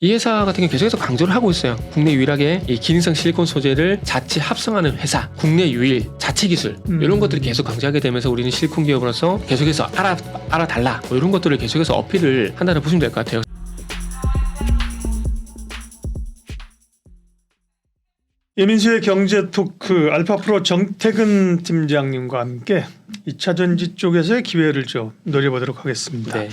이 회사 같은 경우 계속해서 강조를 하고 있어요. 국내 유일하게 이 기능성 실리콘 소재를 자체 합성하는 회사, 국내 유일 자체 기술 음. 이런 것들을 계속 강조하게 되면서 우리는 실리콘 기업으로서 계속해서 알아 알아달라 뭐 이런 것들을 계속해서 어필을 한다는 보시면 될 것 같아요. 예민수의 경제 토크 알파프로 정태근 팀장님과 함께 2차 전지 쪽에서의 기회를 좀 노려보도록 하겠습니다. 네.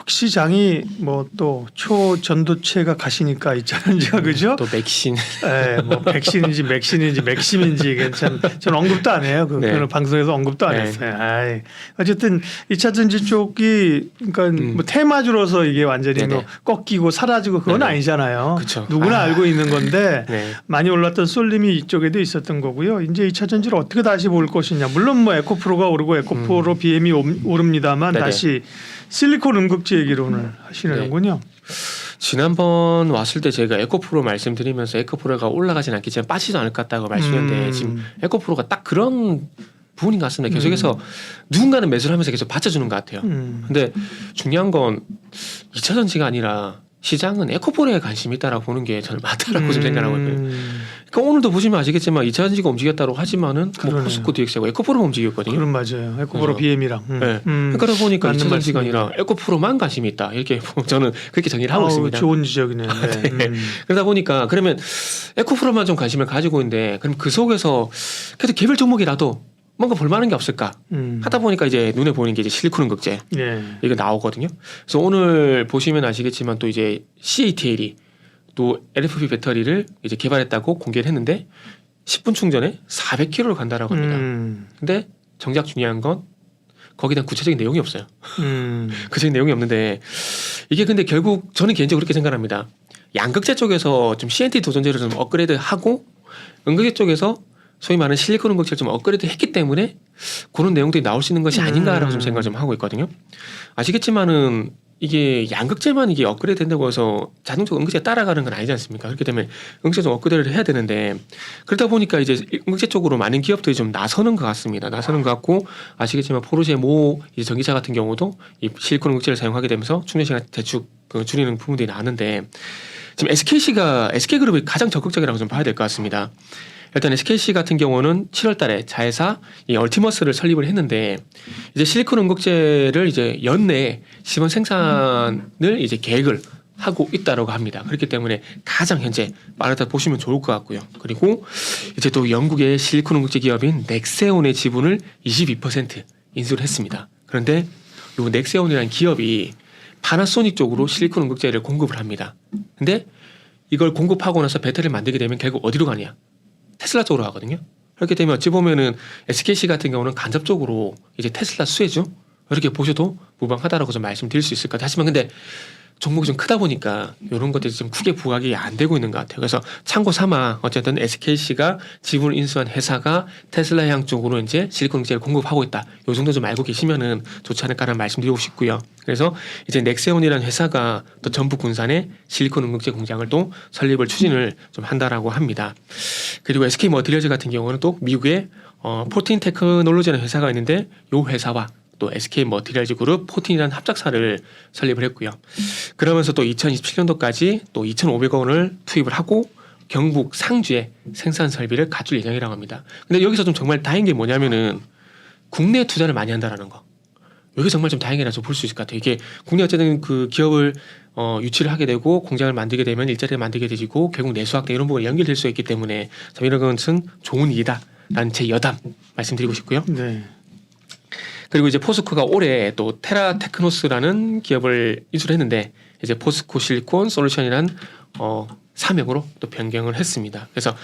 역시 장이 뭐 또 초전도체가 가시니까 2차 전지가 그죠? 또 맥신 예, 뭐 백신인지 맥신인지 맥심인지 괜찮. 전 언급도 안 해요. 그 네. 방송에서 언급도 안 네. 했어요. 아이. 어쨌든 2차 전지 쪽이 그러니까 음. 뭐 테마주로서 이게 완전히 네네. 뭐 꺾이고 사라지고 그건 네네. 아니잖아요. 그쵸. 누구나 아. 알고 있는 건데 네. 많이 올랐던 쏠림이 이쪽에도 있었던 거고요. 이제 2차 전지를 어떻게 다시 볼 것이냐. 물론 뭐 에코프로가 오르고 에코프로 BM이 옴- 오릅니다만 음. 네네. 다시 실리콘 응급제 얘기를 오늘 하시는군요. 지난번 왔을 때 제가 에코프로 말씀드리면서 에코프로가 올라가진 않겠지만 빠지도 않을 것 같다고 말씀했는데 음. 지금 에코프로가 딱 그런 부분인 것 같습니다. 계속해서 누군가는 매수를 하면서 계속 받쳐주는 것 같아요. 음. 근데 중요한 건 2차 전지가 아니라 시장은 에코프로에 관심이 있다라고 보는 게 저는 맞다라고 좀 생각하고 있거든요. 음. 그러니까 오늘도 보시면 아시겠지만 2차 전지가 움직였다고 하지만은 뭐 그러네요. 포스코 DX하고 에코프로가 움직였거든요. 그런 맞아요. 에코프로 그래서- BM이랑. 음. 네. 음. 그러다 보니까 맞는 2차 전지가. 아니라 에코프로만 관심이 있다. 이렇게 저는 그렇게 정리를 하고 아우, 있습니다. 좋은 지적이네요. 네. 네. 음. 그러다 보니까 그러면 에코프로만 좀 관심을 가지고 있는데 그럼 그 속에서 그래도 개별 종목이라도 뭔가 볼만한 게 없을까 음. 하다 보니까 이제 눈에 보이는 게 이제 실리콘 극제 예. 이거 나오거든요. 그래서 오늘 보시면 아시겠지만 또 이제 CATL이 또 LFP 배터리를 이제 개발했다고 공개를 했는데 10분 충전에 400km를 간다라고 합니다. 음. 근데 정작 중요한 건 거기에 대한 구체적인 내용이 없어요. 음. 구체적인 내용이 없는데 이게 근데 결국 저는 개인적으로 그렇게 생각합니다. 양극재 쪽에서 좀 CNT 도전제를 좀 업그레이드하고 음극재 쪽에서 소위 말하는 실리콘 음극재를 좀 업그레이드 했기 때문에 그런 내용들이 나올 수 있는 것이 아닌가라고 좀 음. 생각을 좀 하고 있거든요. 아시겠지만은 이게 양극재만 이게 업그레이드 된다고 해서 자동적으로 음극재 따라가는 건 아니지 않습니까? 그렇기 때문에 음극재 좀 업그레이드를 해야 되는데 그러다 보니까 이제 음극재 쪽으로 많은 기업들이 좀 나서는 것 같습니다. 나서는 것 같고 아시겠지만 포르쉐 모 이제 전기차 같은 경우도 이 실리콘 음극재를 사용하게 되면서 충전 시간 대충 그 줄이는 부분들이 나는데 지금 SKC가 SK그룹이 가장 적극적이라고 좀 봐야 될 것 같습니다. 일단 SKC 같은 경우는 7월달에 자회사 이 얼티머스를 설립을 했는데 이제 실리콘 음극재를 이제 연내에 시범 생산을 이제 계획을 하고 있다라고 합니다. 그렇기 때문에 가장 현재 빠르다 보시면 좋을 것 같고요. 그리고 이제 또 영국의 실리콘 음극재 기업인 넥세온의 지분을 22% 인수를 했습니다. 그런데 요 넥세온이라는 기업이 파나소닉 쪽으로 실리콘 음극재를 공급을 합니다. 근데 이걸 공급하고 나서 배터리를 만들게 되면 결국 어디로 가냐? 테슬라 쪽으로 가거든요. 그렇게 되면 어찌 보면은 SKC 같은 경우는 간접적으로 이제 테슬라 수혜죠. 이렇게 보셔도 무방하다라고 좀 말씀드릴 수 있을 것 같아요. 하지만 근데 종목이 좀 크다 보니까 이런 것들이 좀 크게 부각이 안 되고 있는 것 같아요. 그래서 참고 삼아 어쨌든 SKC가 지분을 인수한 회사가 테슬라 향 쪽으로 이제 실리콘 경제를 공급하고 있다. 요 정도 좀 알고 계시면은 좋지 않을까라는 말씀드리고 싶고요. 그래서 이제 넥세온이라는 회사가 또 전북 군산에 실리콘 응급제 공장을 또 설립을 추진을 좀 한다라고 합니다. 그리고 SK 머티리얼즈 같은 경우는 또 미국의 어, 포틴 테크놀로지라는 회사가 있는데 요 회사와 또 SK 머티리얼즈 그룹 포틴이라는 합작사를 설립을 했고요. 그러면서 또 2027년도까지 또 2,500억 원을 투입을 하고 경북 상주에 생산 설비를 갖출 예정이라고 합니다. 근데 여기서 좀 정말 다행인 게 뭐냐면은 국내 투자를 많이 한다라는 거. 여기 정말 좀 다행이라서 볼 수 있을 것 같아요. 이게 국내 어쨌든 그 기업을 어, 유치를 하게 되고 공장을 만들게 되면 일자리를 만들게 되고 결국 내수학대 이런 부분이 연결될 수 있기 때문에 참 이런 것은 좋은 일이다라는 제 여담 말씀드리고 싶고요. 네. 그리고 이제 포스코가 올해 또 테라 테크노스라는 기업을 인수를 했는데 이제 포스코 실리콘 솔루션이란 어 사명으로 또 변경을 했습니다. 그래서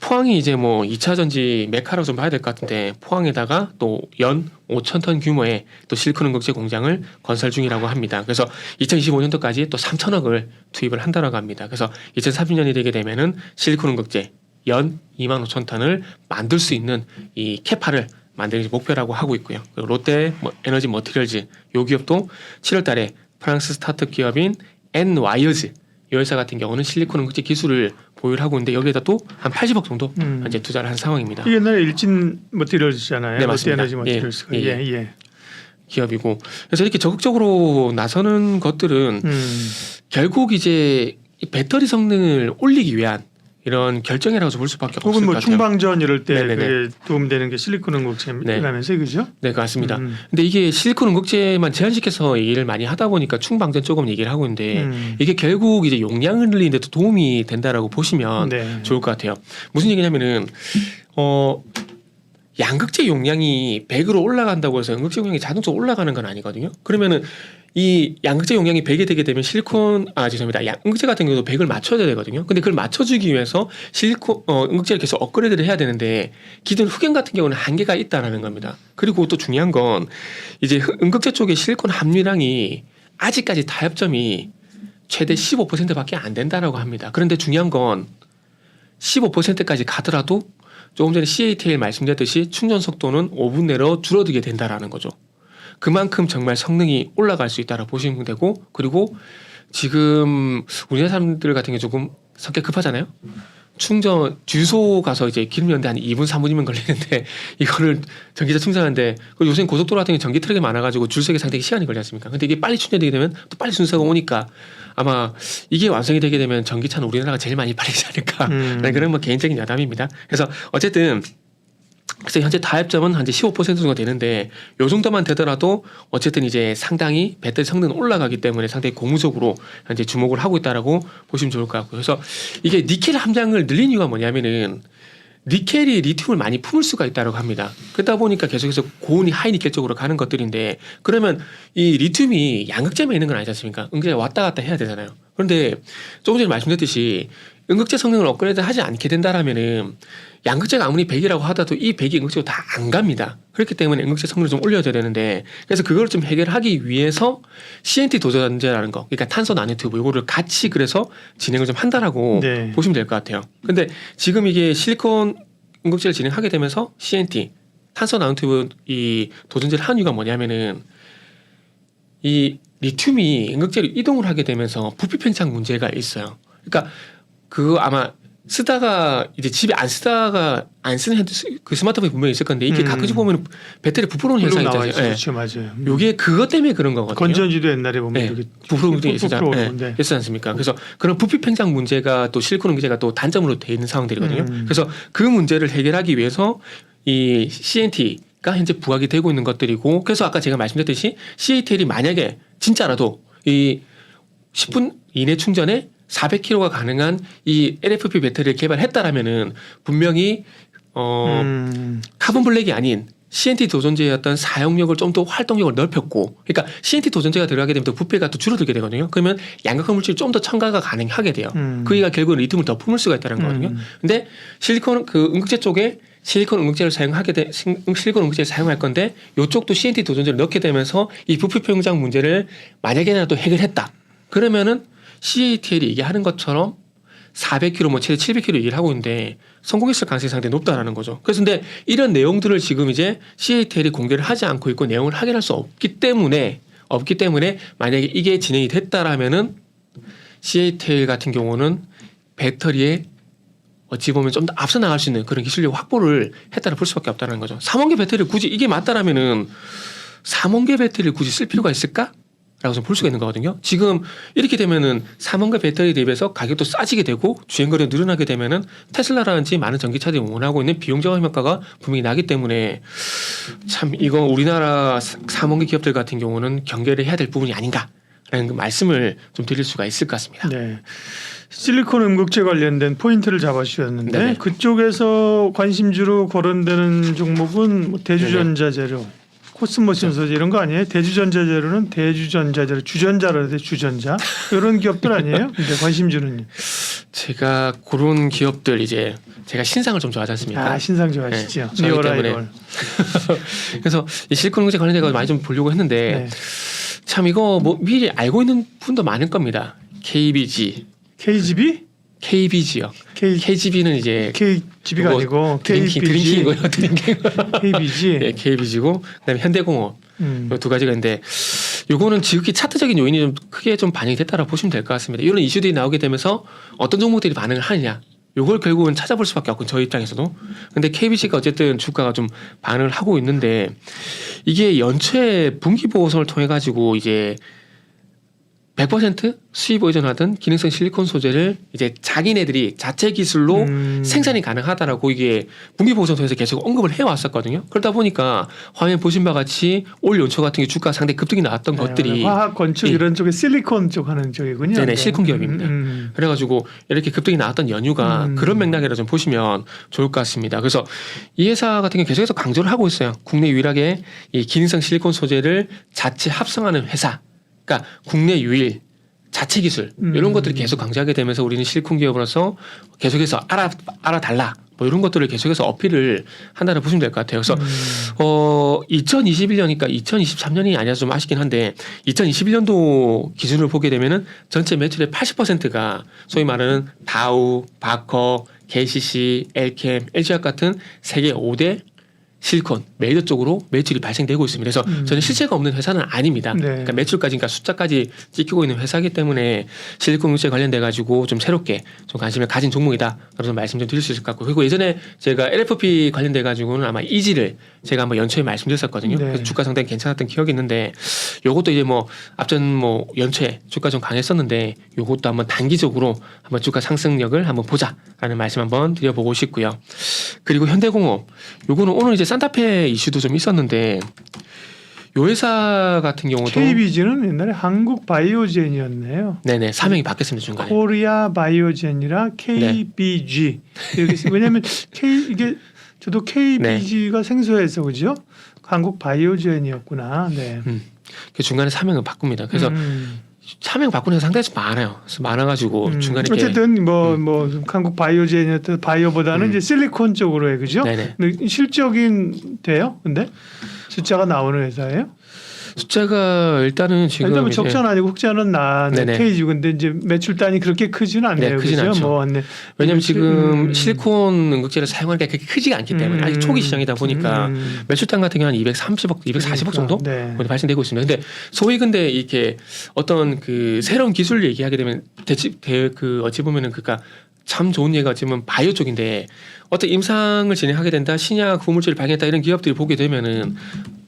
포항이 이제 뭐 2차 전지 메카라고 좀 봐야 될 것 같은데 포항에다가 또 연 5천 톤 규모의 또 실리콘 응급제 공장을 건설 중이라고 합니다. 그래서 2025년도까지 또 3천억을 투입을 한다라고 합니다. 그래서 2030년이 되게 되면은 실리콘 응급제 연 2만 5천 톤을 만들 수 있는 이 캐파를 만드는 게 목표라고 하고 있고요. 그리고 롯데 뭐 에너지 머티리얼즈 요 기업도 7월 달에 프랑스 스타트업 기업인 엔와이어즈 이 회사 같은 경우는 실리콘 응급제 기술을 보유를 하고 있는데 여기에다 또 한 80억 정도 음. 이제 투자를 한 상황입니다. 이게 옛날에 일진 머티리얼즈잖아요. 네, 맞습니다. 에너지 머티리얼즈가. 예, 예, 예. 예. 기업이고 그래서 이렇게 적극적으로 나서는 것들은 음. 결국 이제 이 배터리 성능을 올리기 위한 이런 결정이라고 볼 수밖에 없을 혹은 것뭐 같아요. 충방전 이럴 때 도움되는 게 실리콘 응급체라면서 그죠? 네, 그렇습니다. 음. 근데 이게 실리콘 응급제만 제한시켜서 얘기를 많이 하다 보니까 충방전 조금 얘기를 하고 있는데 음. 이게 결국 이제 용량을 늘리는데 도 도움이 된다라고 보시면 네. 좋을 것 같아요. 무슨 얘기냐면은 어 양극재 용량이 100으로 올라간다고 해서 양극재 용량이 자동적으로 올라가는 건 아니거든요. 그러면은 이 양극재 용량이 100이 되게 되면 실리콘 아 죄송합니다. 양극재 같은 경우도 100을 맞춰야 되거든요. 근데 그걸 맞춰주기 위해서 실리콘 어 응극제를 계속 업그레이드를 해야 되는데 기존 흑연 같은 경우는 한계가 있다라는 겁니다. 그리고 또 중요한 건 이제 흑- 응극제 쪽에 실리콘 함유량이 아직까지 타협점이 최대 15%밖에 안 된다라고 합니다. 그런데 중요한 건 15%까지 가더라도 조금 전에 CATL 말씀드렸듯이 충전 속도는 5분 내로 줄어들게 된다라는 거죠. 그만큼 정말 성능이 올라갈 수 있다고 보시면 되고 그리고 지금 우리나라 사람들 같은 경우 조금 성격 급하잖아요. 충전 주소 가서 이제 기름 연대 한 2분 3분이면 걸리는데 이거를 전기차 충전하는데 그 요새 고속도로 같은 경우 전기 트럭이 많아가지고 줄 서기 상당히 시간이 걸리지 않습니까? 근데 이게 빨리 충전되게 되면 또 빨리 순서가 오니까 아마 이게 완성이 되게 되면 전기차는 우리나라가 제일 많이 팔리지 않을까 음. 네, 그런 뭐 개인적인 야담입니다. 그래서 어쨌든 그래서 현재 타협점은 한 15% 정도 되는데 요 정도만 되더라도 어쨌든 이제 상당히 배터리 성능은 올라가기 때문에 상당히 고무적으로 현재 주목을 하고 있다라고 보시면 좋을 것 같고요. 그래서 이게 니켈 함량을 늘린 이유가 뭐냐면은 니켈이 리튬을 많이 품을 수가 있다고 합니다. 그러다 보니까 계속해서 고온이 하이 니켈 쪽으로 가는 것들인데 그러면 이 리튬이 양극재만 있는 건 아니지 않습니까? 응급제 왔다 갔다 해야 되잖아요. 그런데 조금 전에 말씀드렸듯이 응급제 성능을 업그레이드 하지 않게 된다라면은 양극재가 아무리 100이라고 하더라도 이 100이 응급제로 다 안 갑니다. 그렇기 때문에 응급제 성능을 좀 올려야 되는데 그래서 그걸 좀 해결하기 위해서 CNT 도전제라는 거, 그러니까 탄소 나노 튜브 이거를 같이 그래서 진행을 좀 한다라고 네. 보시면 될 것 같아요. 근데 지금 이게 실리콘 응급제를 진행하게 되면서 CNT 탄소 나노 튜브 이 도전제를 한 이유가 뭐냐면은 이 리튬이 응급제로 이동을 하게 되면서 부피 팽창 문제가 있어요. 그러니까 그거 아마 쓰다가 이제 집에 안 쓰다가 안 쓰는 핸드 그 스마트폰이 분명히 있을 건데 이게 음. 가끔씩 보면 배터리 부풀어오는 현상이 나와 있잖아요. 있어. 예. 그렇죠, 맞아요. 요게 그것 때문에 그런 거거든요. 건전지도 옛날에 보면 네. 이렇게 부풀어 게푹 있었잖아요. 부풀어오는데. 네. 있지 않습니까? 그래서 그런 부피 팽창 문제가 또 실리콘 문제가 또 단점으로 돼 있는 상황들이거든요. 음. 그래서 그 문제를 해결하기 위해서 이 CNT가 현재 부각이 되고 있는 것들이고 그래서 아까 제가 말씀드렸듯이 CATL이 만약에 진짜라도 이 10분 이내 충전에 400km가 가능한 이 LFP 배터리를 개발했다라면은 분명히 어 음. 카본 블랙이 아닌 CNT 도전제였던 사용력을 좀 더 활동력을 넓혔고, 그러니까 CNT 도전제가 들어가게 되면 또 부피가 또 줄어들게 되거든요. 그러면 양극화 물질이 좀 더 첨가가 가능하게 돼요. 음. 그이가 결국은 리튬을 더 품을 수가 있다는 거거든요. 음. 근데 실리콘 그 응급제 쪽에 실리콘 응급제를 사용하게 돼 실- 실리콘 응급제를 사용할 건데 이쪽도 CNT 도전제를 넣게 되면서 이 부피 평장 문제를 만약에라도 해결했다. 그러면은 CATL이 얘기하는 것처럼 400km 뭐 최대 700km 얘기를 하고 있는데 성공했을 가능성이 상당히 높다라는 거죠. 그래서 근데 이런 내용들을 지금 이제 CATL이 공개를 하지 않고 있고 내용을 확인할 수 없기 때문에 없기 때문에 만약에 이게 진행이 됐다라면은 CATL 같은 경우는 배터리에 어찌 보면 좀 더 앞서 나갈 수 있는 그런 기술력 확보를 했다라 볼 수밖에 없다는 거죠. 3원계 배터리를 굳이 이게 맞다라면은 3원계 배터리를 굳이 쓸 필요가 있을까? 라고 좀볼 수가 있는 거거든요. 지금 이렇게 되면은 3원계 배터리 대비해서 가격도 싸지게 되고 주행거리가 늘어나게 되면은 테슬라라든지 많은 전기차들이 원하고 있는 비용 저감 효과가 분명히 나기 때문에 참 이거 우리나라 3원계 기업들 같은 경우는 경계를 해야 될 부분이 아닌가 라는 그 말씀을 좀 드릴 수가 있을 것 같습니다. 네. 실리콘 음극제 관련된 포인트를 잡아주셨는데 네네. 그쪽에서 관심주로 거론되는 종목은 뭐 대주전자 재료, 코스모신 소재 이런 거 아니에요? 대주전자 재료는 대주전자 재료, 주전자라 돼 주전자 이런 기업들 아니에요? 근데 관심 주는요? 제가 그런 기업들 이제 제가 신상을 좀 좋아하지 않습니까? 아 신상 좋아하시죠? 네, 리얼. 아이돌. 그래서 이 실리콘 응제 관련돼 가지고 많이 좀 보려고 했는데 네. 참 이거 뭐 미리 알고 있는 분도 많을 겁니다. KBG, KGB? KBG요. K KGB는 이제 KGB가 요거 아니고 드링킹 KBG, 드링킹이고요. 드링킹. KBG. 네, KBG고 그다음에 현대공업 음. 요두 가지가 있는데 요거는 지극히 차트적인 요인이 좀 크게 좀 반영이 됐다고 보시면 될 것 같습니다. 이런 이슈들이 나오게 되면서 어떤 종목들이 반응을 하느냐. 요걸 결국은 찾아볼 수밖에 없고 저희 입장에서도. 근데 KBC가 어쨌든 주가가 좀 반응을 하고 있는데 이게 연초에 분기 보고서를 통해 가지고 이제 100% 수입 의존하던 기능성 실리콘 소재를 이제 자기네들이 자체 기술로 음. 생산이 가능하다라고 이게 북미보선소에서 계속 언급을 해왔었거든요. 그러다 보니까 화면 보신 바와 같이 올 연초 같은 게 주가 상당히 급등이 나왔던 네, 것들이 화학 건축 예. 이런 쪽에 실리콘 쪽 하는 쪽이군요. 네네, 실리콘 기업입니다. 음, 그래가지고 이렇게 급등이 나왔던 연유가 음. 그런 맥락이라 좀 보시면 좋을 것 같습니다. 그래서 이 회사 같은 경우 계속해서 강조를 하고 있어요. 국내 유일하게 이 기능성 실리콘 소재를 자체 합성하는 회사. 그러니까 국내 유일 자체 기술 이런 음. 것들을 계속 강조하게 되면서 우리는 실리콘 기업으로서 계속해서 알아 알아달라 뭐 이런 것들을 계속해서 어필을 한다고 보시면 될 것 같아요. 그래서 음. 어 2021년이니까 2023년이 아니라서 좀 아쉽긴 한데 2021년도 기준을 보게 되면은 전체 매출의 80%가 소위 말하는 다우, 바커, KCC, 엘캠, LG학 같은 세계 5대 실리콘 메이저 쪽으로 매출이 발생되고 있습니다. 그래서 음. 저는 실체가 없는 회사는 아닙니다. 네. 그러니까 매출까지, 그러니까 숫자까지 찍히고 있는 회사이기 때문에 실리콘 물질 관련돼 가지고 좀 새롭게 좀 관심을 가진 종목이다. 그런 말씀 좀 드릴 수 있을 것 같고 그리고 예전에 제가 LFP 관련돼 가지고는 아마 이지를 제가 한번 연초에 말씀드렸었거든요. 네. 그래서 주가 상당히 괜찮았던 기억이 있는데 요것도 이제 뭐 앞전 뭐 연초에 주가 좀 강했었는데 요것도 한번 단기적으로 한번 주가 상승력을 한번 보자라는 말씀 한번 드려보고 싶고요. 그리고 현대공업 요거는 오늘 이제 산타페 이슈도 좀 있었는데 요 회사 같은 경우도 KBG는 옛날에 한국 바이오젠이었네요. 네네 사명이 바뀌었습니다 중간에 코리아 바이오젠이라 KBG 이렇게 쓰- 왜냐하면 K 이게 저도 KBG가 생소해서 그죠? 한국 바이오젠이었구나. 네. 음, 그 중간에 사명을 바꿉니다. 그래서 음, 사명 바꾸는 게 상당히 좀 많아요. 그래서 많아가지고 음. 중간에 어쨌든 뭐뭐 한국 바이오젠이었던 바이오보다는 음. 이제 실리콘 쪽으로 해 그죠? 네네. 실적인 돼요? 근데 숫자가 나오는 회사예요? 숫자가 일단은 지금 일단 뭐 이제 적자는 아니고 흑자는 나 네네. KG 근데 이제 매출 단이 그렇게 크지는 않네요. 네, 크진 그죠? 않죠. 뭐 네. 왜냐하면 실- 지금 음. 실리콘 응급제를 사용하는 게 그렇게 크지가 않기 때문에 아직 초기 시장이다 보니까 음. 매출당 같은 경우는 230억, 240억 정도 네. 뭐 발생되고 있습니다. 근데 소위 근데 이렇게 어떤 그 새로운 기술 얘기하게 되면 대치 대 그 어찌 보면은 그니까 참 좋은 예가 어찌보면 바이오 쪽인데 어떤 임상을 진행하게 된다 신약 구물질을 발견했다 이런 기업들이 보게 되면은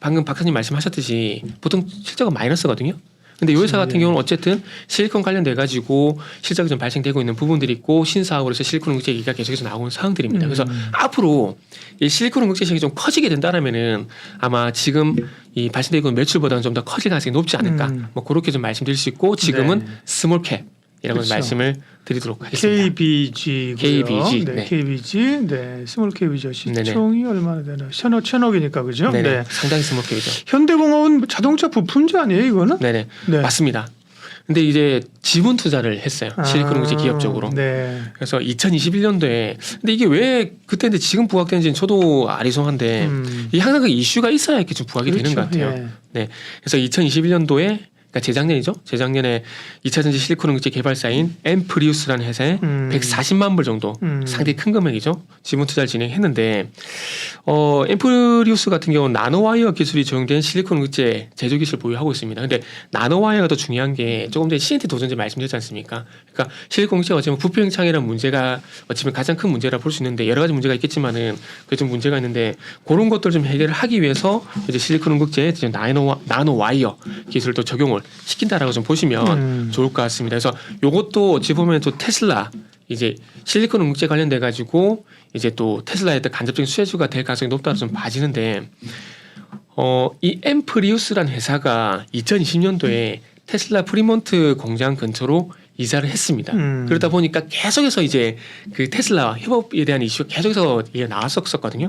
방금 박사님 말씀하셨듯이 보통 실적은 마이너스거든요. 근데 이 회사 같은 네. 경우는 어쨌든 실리콘 관련돼 가지고 실적이 좀 발생되고 있는 부분들이 있고 신사업으로 해서 실리콘 응급제 얘기가 계속해서 나오는 사항들입니다. 그래서 음. 앞으로 이 실리콘 응급제 시장이 좀 커지게 된다라면은 아마 지금 이 발생되고 있는 매출보다는 좀 더 커질 가능성이 높지 않을까. 음. 뭐 그렇게 좀 말씀드릴 수 있고 지금은 네. 스몰 캡 이라고 그렇죠. 말씀을 드리도록 하겠습니다. KBG KBG, 네, 네. KBG 네 스몰 KBG. 시총이 얼마나 되나 천억 천억이니까 그죠? 네네. 네. 상당히 스몰 캡이죠. 현대공업은 뭐 자동차 부품지 아니에요 이거는? 네네. 네. 맞습니다. 근데 이제 지분 투자를 했어요. 실리콘 응급제 아, 기업적으로. 네. 그래서 2021년도에 근데 이게 왜 그때인데 지금 부각되는지는 저도 아리송한데 음. 이 항상 그 이슈가 있어야 이렇게 좀 부각이 되는 것 그렇죠. 같아요. 예. 네. 그래서 2021년도에 그러니까 재작년이죠. 재작년에 2차 전지 실리콘 응급제 개발사인 엠프리우스라는 회사에 음. 140만 불 정도 음. 상당히 큰 금액이죠. 지분 투자를 진행했는데 어 엠프리우스 같은 경우는 나노와이어 기술이 적용된 실리콘 응급제 제조 기술을 보유하고 있습니다. 근데 나노와이어가 더 중요한 게 조금 전에 CNT 도전제 말씀드렸지 않습니까? 그러니까 실리콘 응급제가 어쩌면 부피 행창이라는 문제가 어쩌면 가장 큰 문제라 볼 수 있는데 여러 가지 문제가 있겠지만은 그게 좀 문제가 있는데 그런 것들 좀 해결을 하기 위해서 이제 실리콘 응급제에 이제 나노 나노 와이어 기술을 또 적용을 시킨다라고 좀 보시면 음. 좋을 것 같습니다. 그래서 요것도 어찌 보면 또 테슬라 이제 실리콘 응급제 관련돼 가지고 이제 또 테슬라의 또 간접적인 수혜주가 될 가능성이 높다고 좀 봐지는데 어 이 엠프리우스란 회사가 2020년도에 테슬라 프리몬트 공장 근처로 이사를 했습니다. 음. 그러다 보니까 계속해서 이제 그 테슬라 협업에 대한 이슈가 계속해서 이게 나왔었거든요.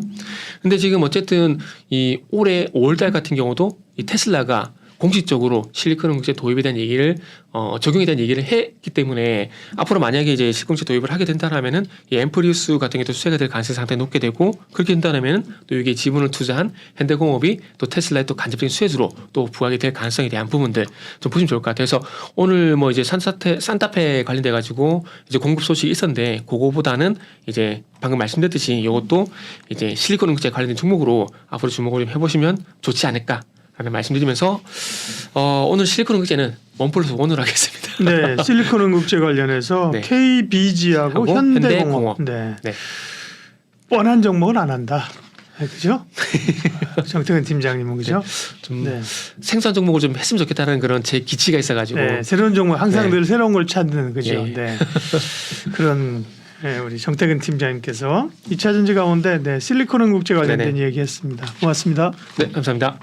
근데 지금 어쨌든 이 올해 5월달 같은 경우도 이 테슬라가 공식적으로 실리콘 응급제 도입에 대한 얘기를 어, 적용에 대한 얘기를 했기 때문에 앞으로 만약에 이제 응급제 도입을 하게 된다라면은 이 엠프리우스 같은 게 또 수혜가 될 가능성이 상당히 높게 되고 그렇게 된다라면은 또 이게 지분을 투자한 현대공업이 또 테슬라의 또 간접적인 수혜주로 또 부각이 될 가능성에 대한 부분들 좀 보시면 좋을 것 같아요. 그래서 오늘 뭐 이제 산타페 산타페 관련돼 가지고 이제 공급 소식이 있었는데 그거보다는 이제 방금 말씀드렸듯이 이것도 이제 실리콘 응급제 관련된 종목으로 앞으로 주목을 좀 해보시면 좋지 않을까. 라는 말씀드리면서 어, 오늘 실리콘 응급제는 원 플러스 원으로 하겠습니다. 네, 실리콘 응급제 관련해서 네. KBG하고 하고 현대공업. 현대공업. 네. 네. 뻔한 종목은 안 한다. 아, 그죠? 정태근 팀장님은 그죠? 좀 네. 생소한 종목을 좀 했으면 좋겠다는 그런 제 기치가 있어가지고 네, 새로운 종목 항상 네. 늘 새로운 걸 찾는 그죠? 예. 네. 그런 네, 우리 정태근 팀장님께서 2차 전지 가운데 네, 실리콘 국제 관련된 네네. 얘기했습니다. 고맙습니다. 네 감사합니다.